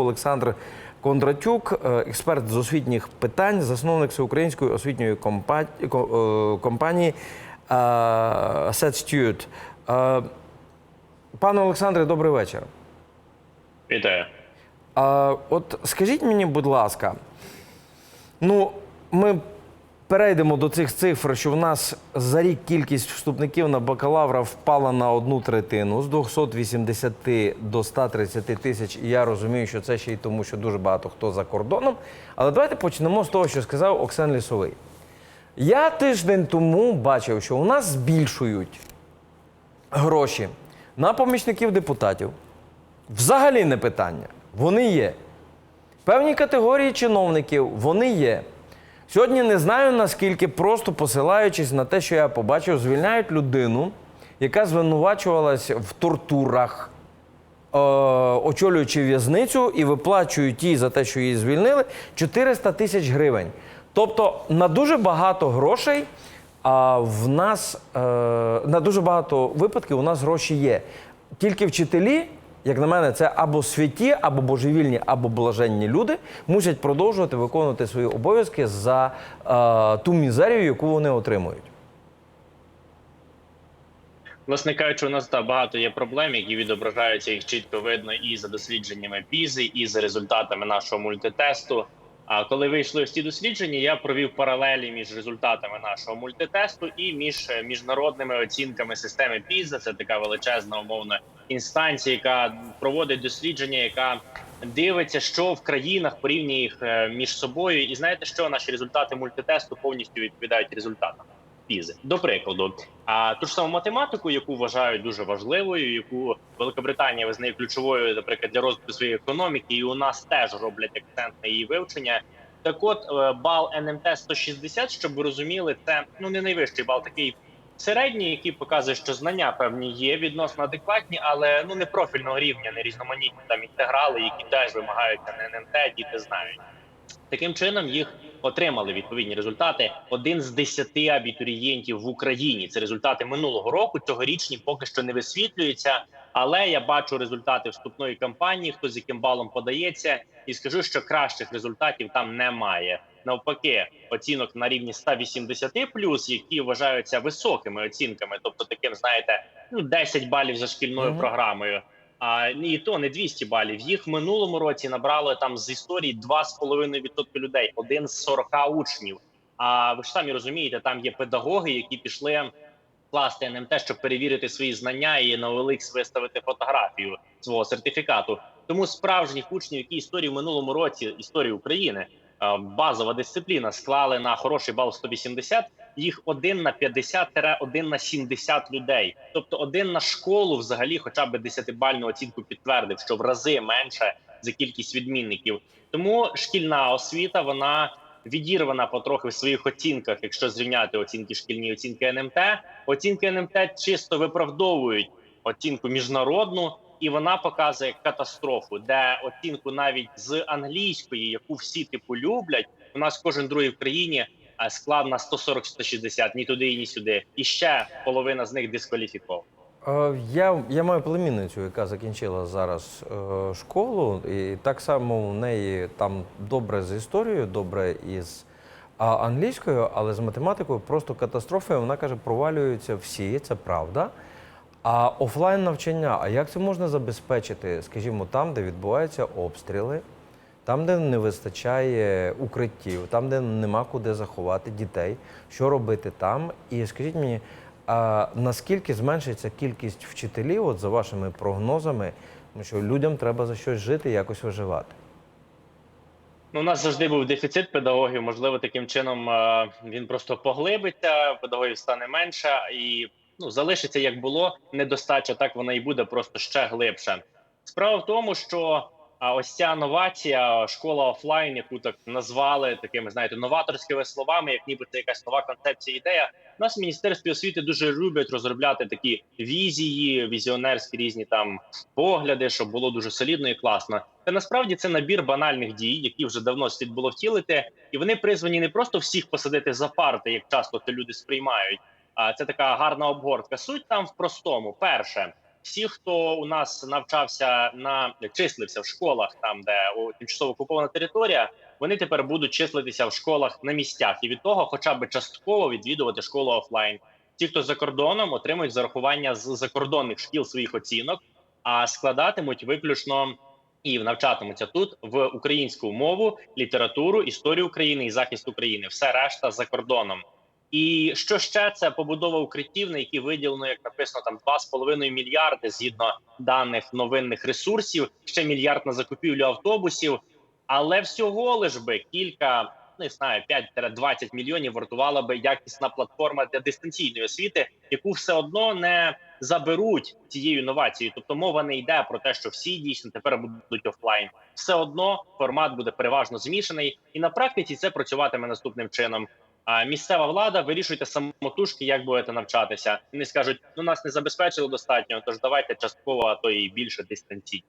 Олександр Кондратюк, е, експерт з освітніх питань, засновник всеукраїнської освітньої е, компанії Set SetStudent. Е, Пане Олександре, добрий вечір. Вітаю. От скажіть мені, будь ласка, ну, ми перейдемо до цих цифр, що в нас за рік кількість вступників на бакалавра впала на одну третину з 280 до 130 тисяч. І я розумію, що це ще й тому, що дуже багато хто за кордоном. Але давайте почнемо з того, що сказав Оксан Лісовий. Я тиждень тому бачив, що у нас збільшують гроші на помічників депутатів. Взагалі не питання. Вони є. Певні категорії чиновників вони є. Сьогодні не знаю наскільки просто посилаючись на те, що я побачив, звільняють людину, яка звинувачувалась в тортурах, е, очолюючи в'язницю, і виплачують їй за те, що її звільнили, 400 тисяч гривень. Тобто на дуже багато грошей а в нас е, на дуже багато випадків у нас гроші є. Тільки вчителі, як на мене, це або святі, або божевільні, або блаженні люди мусять продовжувати виконувати свої обов'язки за е, ту мізерію, яку вони отримують. Власне кажучи, у нас та багато є проблем, які відображаються їх чітко видно і за дослідженнями пізи, і за результатами нашого мультитесту. А коли вийшли ось ці дослідження, я провів паралелі між результатами нашого мультитесту і між е, міжнародними оцінками системи піза. Це така величезна умовна інстанція, яка проводить дослідження, яка дивиться, що в країнах порівнює їх е, між собою. І знаєте, що наші результати мультитесту повністю відповідають результатам. Пізи. До прикладу, а ту ж саму математику, яку вважають дуже важливою, яку Великобританія визнає ключовою, наприклад, для розвитку своєї економіки, і у нас теж роблять акцент на її вивчення. Так, от е, бал НМТ 160, щоб ви розуміли, це ну не найвищий бал, такий середній, який показує, що знання певні є відносно адекватні, але ну не профільного рівня, не різноманітні там інтеграли, які теж вимагаються на НМТ, діти знають. Таким чином їх отримали відповідні результати. Один з десяти абітурієнтів в Україні. Це результати минулого року. Цьогорічні поки що не висвітлюються. Але я бачу результати вступної кампанії. Хто з яким балом подається, і скажу, що кращих результатів там немає. Навпаки, оцінок на рівні 180 плюс, які вважаються високими оцінками, тобто таким, знаєте, ну 10 балів за шкільною Мгм. програмою. А і то не 200 балів. Їх в минулому році набрало там з історії 2,5% людей, один з 40 учнів. А ви ж самі розумієте, там є педагоги, які пішли класти НМТ, щоб перевірити свої знання і на OLX виставити фотографію свого сертифікату. Тому справжніх учнів, які історію в минулому році історії України. Е, Базова дисципліна склали на хороший бал 180, їх один на 50 один на 70 людей. Тобто один на школу взагалі, хоча б 10-бальну оцінку підтвердив, що в рази менше за кількість відмінників. Тому шкільна освіта вона відірвана потрохи в своїх оцінках, якщо зрівняти оцінки шкільні, оцінки НМТ. Оцінки НМТ чисто виправдовують оцінку міжнародну. І вона показує катастрофу, де оцінку навіть з англійської, яку всі типу люблять, у нас кожен другий в країні е, склав на 140-160, ні туди, ні сюди. І ще половина з них дискваліфікована. Е, Я, я маю племінницю, яка закінчила зараз е, школу, і так само у неї там добре з історією, добре із а, англійською, але з математикою просто катастрофа. Вона каже, провалюються всі, це правда. А офлайн навчання, а як це можна забезпечити, скажімо, там, де відбуваються обстріли, там, де не вистачає укриттів, там, де нема куди заховати дітей, що робити там? І скажіть мені, а наскільки зменшиться кількість вчителів, от за вашими прогнозами, тому що людям треба за щось жити і якось виживати? Ну, у нас завжди був дефіцит педагогів. Можливо, таким чином він просто поглибиться, педагогів стане менше і ну залишиться як було. Недостача, так вона і буде просто ще глибше. Справа в тому, що а, ось ця новація, школа офлайн, яку так назвали такими, знаєте, новаторськими словами, як ніби це якась нова концепція, ідея. У нас в міністерстві освіти дуже люблять розробляти такі візії, візіонерські різні там погляди, щоб було дуже солідно і класно. Та насправді це набір банальних дій, які вже давно слід було втілити, і вони призвані не просто всіх посадити за парти, як часто це люди сприймають. Це така гарна обгортка. Суть там в простому: перше, Всі, хто у нас навчався на числився в школах, там де о, тимчасово окупована територія, вони тепер будуть числитися в школах на місцях і від того, хоча б частково відвідувати школу офлайн. Ті, хто за кордоном, отримують зарахування з закордонних шкіл своїх оцінок, а складатимуть виключно і навчатимуться тут в українську мову, літературу, історію України і захист України. Все решта за кордоном. І що ще це побудова укриттів, на які виділено, як написано, там 2,5 мільярди згідно даних новинних ресурсів, ще мільярд на закупівлю автобусів. Але всього лиш би кілька, не знаю, 5-20 мільйонів вартувала би якісна платформа для дистанційної освіти, яку все одно не заберуть цією інновацією. Тобто мова не йде про те, що всі дійсно тепер будуть офлайн. Все одно формат буде переважно змішаний, і на практиці це працюватиме наступним чином. А місцева влада вирішуйте самотужки, як будете навчатися. Вони скажуть, ну нас не забезпечили достатньо, тож давайте частково, а то і більше дистанційно.